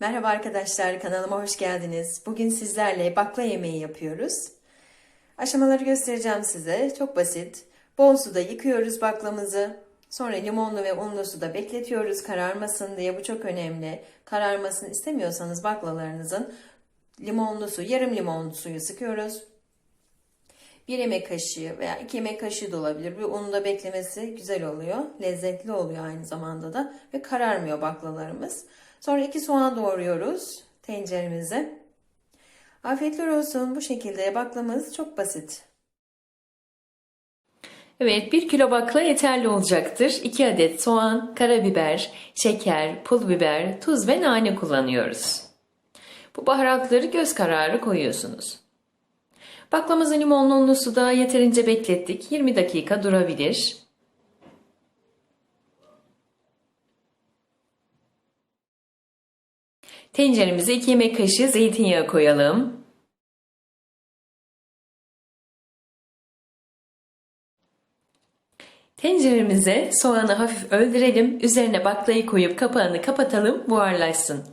Merhaba arkadaşlar, kanalıma hoş geldiniz. Bugün sizlerle bakla yemeği yapıyoruz. Aşamaları göstereceğim size. Çok basit. Bol suda yıkıyoruz baklamızı. Sonra limonlu ve unlu suda bekletiyoruz kararmasın diye. Bu çok önemli. Kararmasını istemiyorsanız baklalarınızın limonlu su, yarım limonlu suyu sıkıyoruz. Bir yemek kaşığı veya iki yemek kaşığı da olabilir. Bir unun da beklemesi güzel oluyor. Lezzetli oluyor aynı zamanda da. Ve kararmıyor baklalarımız. Sonra iki soğan doğruyoruz tenceremize. Afiyetler olsun. Bu şekilde baklamız çok basit. Evet 1 kilo bakla yeterli olacaktır. 2 adet soğan, karabiber, şeker, pul biber, tuz ve nane kullanıyoruz. Bu baharatları göz kararı koyuyorsunuz. Baklamızı limonlu suda yeterince beklettik. 20 dakika durabilir. Tenceremize 2 yemek kaşığı zeytinyağı koyalım. Tenceremize soğanı hafif öldürelim. Üzerine baklayı koyup kapağını kapatalım buharlaşsın.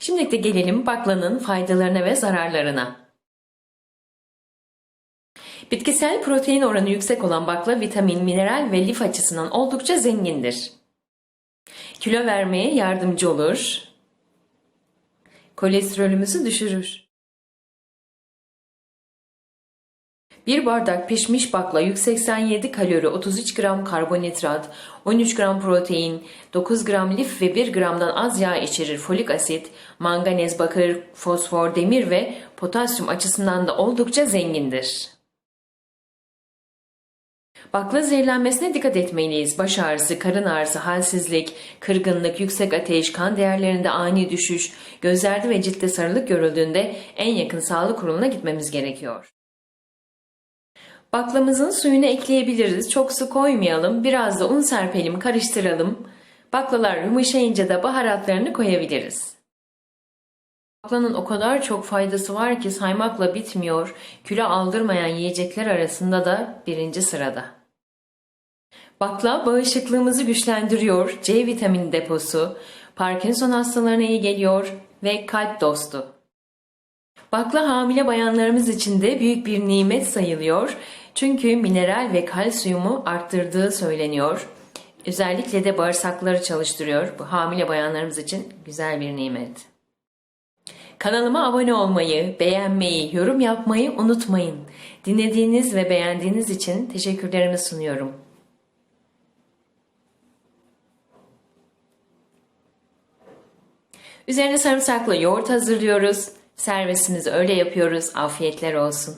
Şimdi de gelelim baklanın faydalarına ve zararlarına. Bitkisel protein oranı yüksek olan bakla vitamin, mineral ve lif açısından oldukça zengindir. Kilo vermeye yardımcı olur. Kolesterolümüzü düşürür. Bir bardak pişmiş bakla 187 kalori, 33 gram karbonhidrat, 13 gram protein, 9 gram lif ve 1 gramdan az yağ içerir. Folik asit, manganez, bakır, fosfor, demir ve potasyum açısından da oldukça zengindir. Bakla zehirlenmesine dikkat etmeliyiz. Baş ağrısı, karın ağrısı, halsizlik, kırgınlık, yüksek ateş, kan değerlerinde ani düşüş, gözlerde ve ciltte sarılık görüldüğünde en yakın sağlık kuruluna gitmemiz gerekiyor. Baklamızın suyunu ekleyebiliriz. Çok su koymayalım. Biraz da un serpelim, karıştıralım. Baklalar yumuşayınca da baharatlarını koyabiliriz. Baklanın o kadar çok faydası var ki saymakla bitmiyor. Kilo aldırmayan yiyecekler arasında da birinci sırada. Bakla bağışıklığımızı güçlendiriyor, C vitamini deposu, Parkinson hastalarına iyi geliyor ve kalp dostu. Bakla hamile bayanlarımız için de büyük bir nimet sayılıyor. Çünkü mineral ve kalsiyumu arttırdığı söyleniyor. Özellikle de bağırsakları çalıştırıyor. Bu hamile bayanlarımız için güzel bir nimet. Kanalıma abone olmayı, beğenmeyi, yorum yapmayı unutmayın. Dinlediğiniz ve beğendiğiniz için teşekkürlerimi sunuyorum. Üzerine sarımsaklı yoğurt hazırlıyoruz. Servisimizi öyle yapıyoruz. Afiyetler olsun.